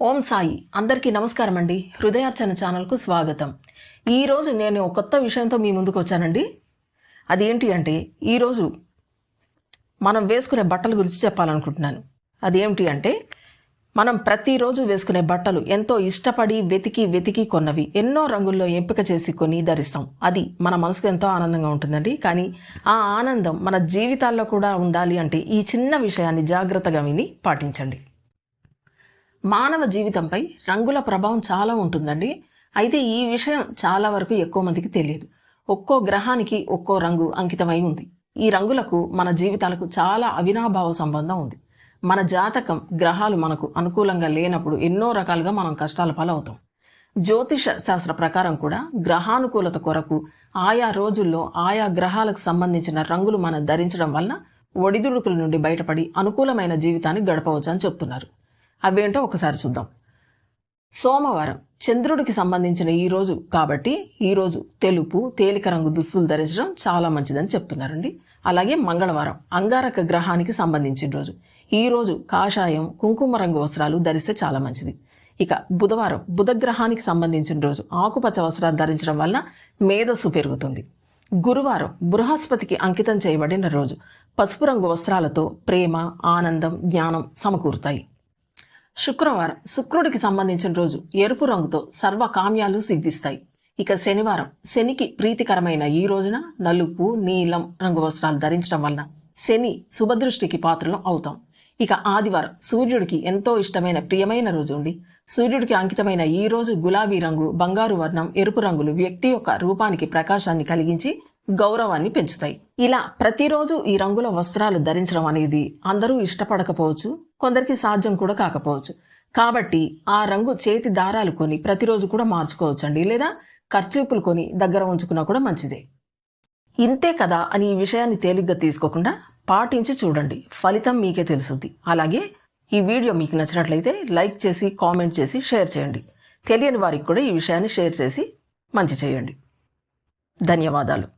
ఓం సాయి. అందరికీ నమస్కారం అండి హృదయార్చన ఛానల్కు స్వాగతం. ఈరోజు నేను ఒక కొత్త విషయంతో మీ ముందుకు వచ్చానండి. అది ఏంటి అంటే ఈరోజు మనం వేసుకునే బట్టల గురించి చెప్పాలనుకుంటున్నాను. అది ఏమిటి అంటే మనం ప్రతిరోజు వేసుకునే బట్టలు ఎంతో ఇష్టపడి వెతికి వెతికి కొన్నవి ఎన్నో రంగుల్లో ఎంపిక చేసి కొని ధరిస్తాం. అది మన మనసుకు ఎంతో ఆనందంగా ఉంటుందండి. కానీ ఆ ఆనందం మన జీవితాల్లో కూడా ఉండాలి అంటే ఈ చిన్న విషయాన్ని జాగ్రత్తగా విని పాటించండి. మానవ జీవితంపై రంగుల ప్రభావం చాలా ఉంటుందండి. అయితే ఈ విషయం చాలా వరకు ఎక్కువ మందికి తెలియదు. ఒక్కో గ్రహానికి ఒక్కో రంగు అంకితమై ఉంది. ఈ రంగులకు మన జీవితాలకు చాలా అవినాభావ సంబంధం ఉంది. మన జాతకం గ్రహాలు మనకు అనుకూలంగా లేనప్పుడు ఎన్నో రకాలుగా మనం కష్టాల పాలవుతాం. జ్యోతిష శాస్త్ర ప్రకారం కూడా గ్రహానుకూలత కొరకు ఆయా రోజుల్లో ఆయా గ్రహాలకు సంబంధించిన రంగులు మనం ధరించడం వలన ఒడిదుడుకుల నుండి బయటపడి అనుకూలమైన జీవితాన్ని గడపవచ్చు అని చెప్తున్నారు. అవేంటో ఒకసారి చూద్దాం. సోమవారం చంద్రుడికి సంబంధించిన ఈ రోజు కాబట్టి ఈ రోజు తెలుపు తేలిక రంగు దుస్తులు ధరించడం చాలా మంచిదని చెప్తున్నారండి. అలాగే మంగళవారం అంగారక గ్రహానికి సంబంధించిన రోజు. ఈరోజు కాషాయం కుంకుమ రంగు వస్త్రాలు ధరిస్తే చాలా మంచిది. ఇక బుధవారం బుధ గ్రహానికి సంబంధించిన రోజు ఆకుపచ్చ వస్త్రాలు ధరించడం వల్ల మేధస్సు పెరుగుతుంది. గురువారం బృహస్పతికి అంకితం చేయబడిన రోజు. పసుపు రంగు వస్త్రాలతో ప్రేమ ఆనందం జ్ఞానం సమకూరుతాయి. శుక్రవారం శుక్రుడికి సంబంధించిన రోజు ఎరుపు రంగుతో సర్వ కామ్యాలు సిద్ధిస్తాయి. ఇక శనివారం శనికి ప్రీతికరమైన ఈ రోజున నలుపు నీలం రంగు వస్త్రాలు ధరించడం వలన శని శుభదృష్టికి పాత్రలం అవుతాం. ఇక ఆదివారం సూర్యుడికి ఎంతో ఇష్టమైన ప్రియమైన రోజు ఉండి సూర్యుడికి అంకితమైన ఈ రోజు గులాబీ రంగు బంగారు వర్ణం ఎరుపు రంగులు వ్యక్తి యొక్క రూపానికి ప్రకాశాన్ని కలిగించి గౌరవాన్ని పెంచుతాయి. ఇలా ప్రతిరోజు ఈ రంగుల వస్త్రాలు ధరించడం అనేది అందరూ ఇష్టపడకపోవచ్చు కొందరికి సాధ్యం కూడా కాకపోవచ్చు. కాబట్టి ఆ రంగు చేతి దారాలు కొని ప్రతిరోజు కూడా మార్చుకోవచ్చండి. లేదా ఖర్చూపులు కొని దగ్గర ఉంచుకున్నా కూడా మంచిదే. ఇంతే కదా అని ఈ విషయాన్ని తేలిగ్గా తీసుకోకుండా పాటించి చూడండి. ఫలితం మీకే తెలుసుద్ది. అలాగే ఈ వీడియో మీకు నచ్చినట్లయితే లైక్ చేసి కామెంట్ చేసి షేర్ చేయండి. తెలియని వారికి కూడా ఈ విషయాన్ని షేర్ చేసి మంచి చేయండి. ధన్యవాదాలు.